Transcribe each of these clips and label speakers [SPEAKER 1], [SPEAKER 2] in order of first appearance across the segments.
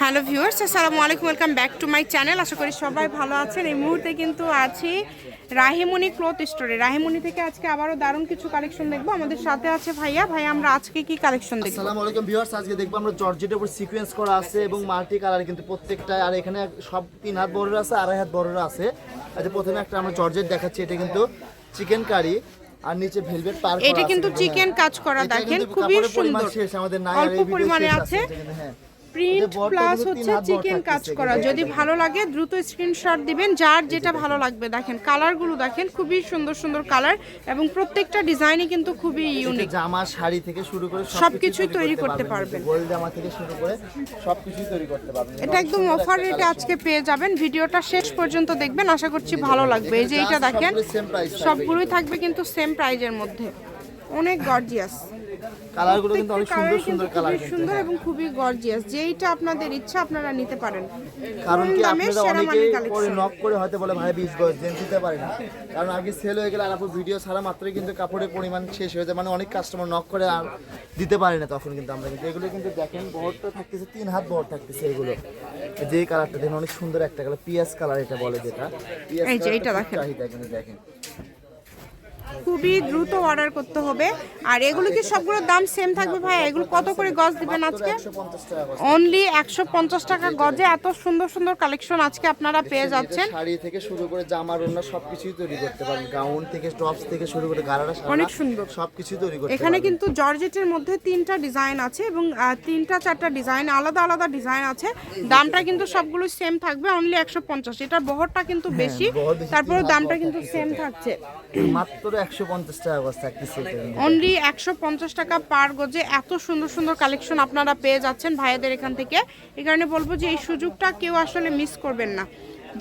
[SPEAKER 1] Hello viewers আসসালামু আলাইকুম welcome back to my channel. আশা করি সবাই ভালো আছেন। এই মুহূর্তে কিন্তু আছি রাহিমণি ক্লথ স্টোরে। রাহিমণি থেকে আজকে আবারও দারুণ কিছু কালেকশন দেখব। আমাদের সাথে আছে ভাইয়া। ভাইয়া আমরা আজকে কি কালেকশন দেখব?
[SPEAKER 2] আসসালামু আলাইকুম ভিউয়ার্স আজকে দেখব আমরা জর্জেটের উপর সিকোয়েন্স করা আছে এবং মাল্টি কালার কিন্তু প্রত্যেকটা আর এখানে সব তিন হাত বড়রা আছে আড়াই হাত বড়রা আছে। আচ্ছা প্রথমে একটা আমরা জর্জেট দেখাচ্ছি এটা কিন্তু চিকেন কারি আর নিচে ভেলভেট পার
[SPEAKER 1] এটা কিন্তু চিকেন কাজ করা দেখেন খুবই সুন্দর। অল্প পরিমাণে আছে প্রিন্ট প্লাস হচ্ছে চিকেন কাজ করা। যদি ভালো লাগে দ্রুত স্ক্রিনশট দিবেন। যার যেটা ভালো লাগবে দেখেন কালারগুলো দেখেন খুবই সুন্দর সুন্দর কালার এবং প্রত্যেকটা ডিজাইনই কিন্তু খুবই ইউনিক
[SPEAKER 2] জামা শাড়ি থেকে শুরু করে
[SPEAKER 1] সবকিছুই তৈরি করতে পারবেন।
[SPEAKER 2] গোল জামা থেকে শুরু করে সবকিছুই তৈরি করতে পারবেন।
[SPEAKER 1] এটা একদম অফার রেটে আজকে পেয়ে যাবেন। ভিডিওটা শেষ পর্যন্ত দেখবেন। আশা করছি ভালো লাগবে। এই যে এটা দেখেন সবগুলোই থাকবে কিন্তু। সেম প্রাইজের মধ্যে। অনেক গর্জিয়াস
[SPEAKER 2] কালারগুলো কিন্তু অনেক সুন্দর সুন্দর কালার
[SPEAKER 1] খুবই সুন্দর এবং খুবই গর্জিয়াস যেইটা আপনাদের ইচ্ছা আপনারা নিতে পারেন।
[SPEAKER 2] কারণ কি আপনারা
[SPEAKER 1] সেরা
[SPEAKER 2] অনেকেই পরে নক করে হয়তো বলে ভাই বিশ গজ দেন দিতে পারে না। কারণ আগে সেল হয়ে গেলে আর আপু ভিডিও ছাড়া মাত্রই কিন্তু কাপড়ের পরিমাণ শেষ হয়ে যায়। মানে অনেক কাস্টমার নক করে আর দিতে পারে না তখন কিন্তু আমরা। কিন্তু এগুলো কিন্তু দেখেন বহরটা থাকতেছে তিন হাত বহর থাকতেছে এগুলো। যে কালারটা দেখেন অনেক সুন্দর একটা কালার পিয়াজ কালার এটা বলে যেটা।
[SPEAKER 1] এই যে দেখেন। খুবই দ্রুত অর্ডার করতে হবে। আর এগুলো কি সবগুলোর দাম সেম থাকবে ভাই এগুলো কত করে গজ দিবেন আজকে। অনলি একশো পঞ্চাশ টাকা গজে এত সুন্দর সুন্দর কালেকশন আজকে আপনারা পেয়ে যাচ্ছেন।
[SPEAKER 2] শাড়ি থেকে শুরু করে জামার ওড়না সবকিছুই তৈরি করতে পারেন। গাউন থেকে টপস থেকে শুরু করে গারারা
[SPEAKER 1] অনেক সুন্দর।
[SPEAKER 2] সবকিছুই তৈরি করতে
[SPEAKER 1] এখানে কিন্তু জর্জেটের মধ্যে তিনটা ডিজাইন আছে এবং তিনটা চারটা ডিজাইন আলাদা আলাদা ডিজাইন আছে। দামটা কিন্তু সবগুলো সেম থাকবে অনলি একশো পঞ্চাশ। এটার বহরটা কিন্তু বেশি তারপরে দামটা কিন্তু সেম থাকছে।
[SPEAKER 2] মাত্র একশো পঞ্চাশ টাকা গজ থাকতেছে
[SPEAKER 1] অনলি একশো পঞ্চাশ টাকা পার গজে এত সুন্দর সুন্দর কালেকশন আপনারা পেয়ে যাচ্ছেন ভাইয়াদের এখান থেকে। এই কারণে বলব যে এই সুযোগটা কেউ আসলে মিস করবেন না।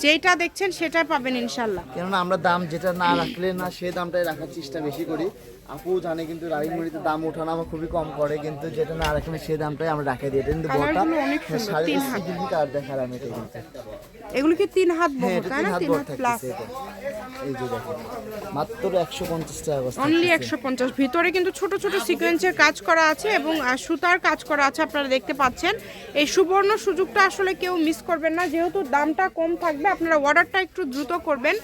[SPEAKER 1] যেটা দেখছেন সেটা পাবেন ইনশাল্লাহ।
[SPEAKER 2] কেননা আমরা দাম যেটা না রাখলে না সে দামটাই রাখার চেষ্টা বেশি করি। আপু জানে কিন্তু রাইমুড়িতে দাম ওঠানো আমার খুবই কম করে কিন্তু যেটা না রাখলে সে দামটাই আমরা রাখে দিই। এটা কিন্তু বড়টা।
[SPEAKER 1] অনেক সুন্দর, তিন হাত।
[SPEAKER 2] কালার দেখার আমি এটা
[SPEAKER 1] এগুলো কি তিন হাত
[SPEAKER 2] হ্যাঁ এটা
[SPEAKER 1] তাই না? তিন হাত প্লাস
[SPEAKER 2] এই যে দেখো মাত্র একশো পঞ্চাশ টাকা করে
[SPEAKER 1] অনলি
[SPEAKER 2] থাকতেছে।
[SPEAKER 1] একশো পঞ্চাশ। ভিতরে কিন্তু ছোট ছোট সিকোয়েন্সের কাজ করা আছে এবং সুতার কাজ করা আছে আপনারা দেখতে পাচ্ছেন। এই সুবর্ণ সুযোগটা আসলে কেউ মিস করবেন না যেহেতু দামটা কম থাকবে আপনারা অর্ডারটা একটু দ্রুত করবেন।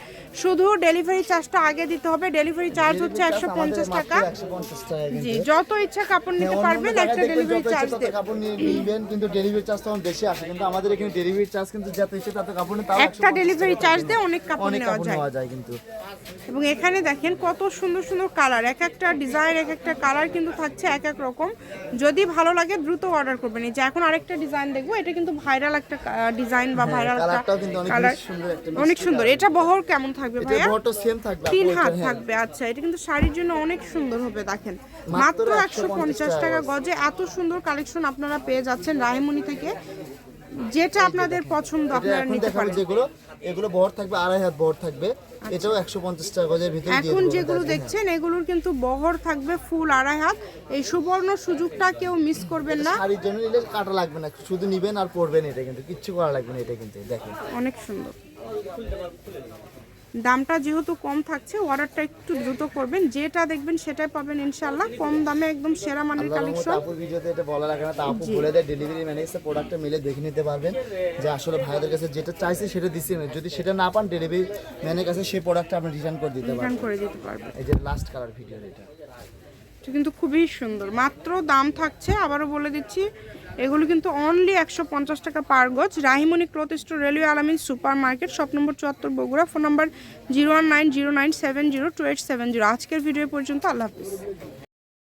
[SPEAKER 1] শুধু ডেলিভারি চার্জটা আগে দিতে হবে। ডেলিভারি চার্জ হচ্ছে একশো পঞ্চাশ টাকা।
[SPEAKER 2] মাত্র 150 টাকা কিন্তু।
[SPEAKER 1] জি যত ইচ্ছা কাপড় নিতে
[SPEAKER 2] হ্যাঁ,
[SPEAKER 1] পারবেন একটা ডেলিভারি চার্জ
[SPEAKER 2] কাপড় নিয়ে নিবেন কিন্তু ডেলিভারি চার্জ তখন বেশি আসে। কিন্তু আমাদের এখানে ডেলিভারি চার্জ কিন্তু যত ইচ্ছে তত কাপড় নিয়ে তাও
[SPEAKER 1] একটা ডেলিভারি চার্জ। দিয়ে অনেক কাপড় নেওয়া যায়।
[SPEAKER 2] কিন্তু।
[SPEAKER 1] এবং এখানে দেখেন কত সুন্দর সুন্দর কালার। এক একটা ডিজাইন এক একটা কালার কিন্তু থাকছে এক এক রকম। যদি ভালো লাগে দ্রুত অর্ডার করবেন। এই যে এখন আরেকটা ডিজাইন দেখব এটা কিন্তু ভাইরাল একটা ডিজাইন বা ভাইরাল একটা
[SPEAKER 2] কালারটাও কিন্তু অনেক
[SPEAKER 1] কালার অনেক সুন্দর। এটা বহর কেমন থাকবে ভাইয়া?
[SPEAKER 2] বড়টা সেম থাকবে
[SPEAKER 1] তিন হাত
[SPEAKER 2] হ্যাঁ।
[SPEAKER 1] থাকবে আচ্ছা এটা কিন্তু শাড়ির জন্য অনেক সুন্দর হবে দেখেন।
[SPEAKER 2] মাত্র
[SPEAKER 1] মাত্র একশো
[SPEAKER 2] 150
[SPEAKER 1] পঞ্চাশ টাকা গজে এত সুন্দর কালেকশন আপনারা পেয়ে যাচ্ছেন রায়মণি থেকে যেটা আপনাদের পছন্দ আপনারা নিতে পারেন।
[SPEAKER 2] যেগুলো এগুলো বহর থাকবে আড়াই হাত বহর থাকবে। এটাও একশো পঞ্চাশ টাকা গজের ভিতরে
[SPEAKER 1] আচ্ছা। এখন যেগুলো। দেখছেন এগুলোর কিন্তু বহর থাকবে ফুল আড়াই হাত। এই সুবর্ণ সুযোগটা কেউ মিস করবেন না।
[SPEAKER 2] শাড়ির জন্য নিলে কাটা লাগবে না শুধু নিবেন আর পরবেন এটা কিন্তু কিচ্ছু করা লাগবে না এটা কিন্তু দেখেন।
[SPEAKER 1] অনেক সুন্দর। দামটা যেহেতু কম থাকছে অর্ডারটা একটু দ্রুত করবেন। যেটা দেখবেন সেটাই পাবেন ইনশাল্লাহ কম দামে একদম সেরা মানের কালেকশন
[SPEAKER 2] আপুর ভিডিওতে এটা বলা লাগে না তা আপু বলে দেয় ডেলিভারি ম্যান এসে প্রোডাক্টটা মিলে দেখে নিতে পারবেন। যে আসলে ভাইদের কাছে যেটা চাইছে সেটা দিচ্ছে না যদি সেটা না পান ডেলিভারি ম্যানের কাছে সেই প্রোডাক্টটা আপনি রিটার্ন করে দিতে
[SPEAKER 1] রিটার্ন
[SPEAKER 2] পারবেন।
[SPEAKER 1] করে দিতে পারবেন।
[SPEAKER 2] এই যে লাস্ট কালার ভিডিও এটা
[SPEAKER 1] এটা কিন্তু খুবই সুন্দর। মাত্র দাম থাকছে আবারও বলে দিচ্ছি এগুলো কিন্তু অনলি একশো পঞ্চাশ টাকা পার গজ। Rahimoni cloth store railway Alamin supermarket shop number চুয়াত্তর Bogura phone number zero one nine zero nine seven zero two eight seven zero আজকের ভিডিও পর্যন্ত আল্লাহ হাফিজ।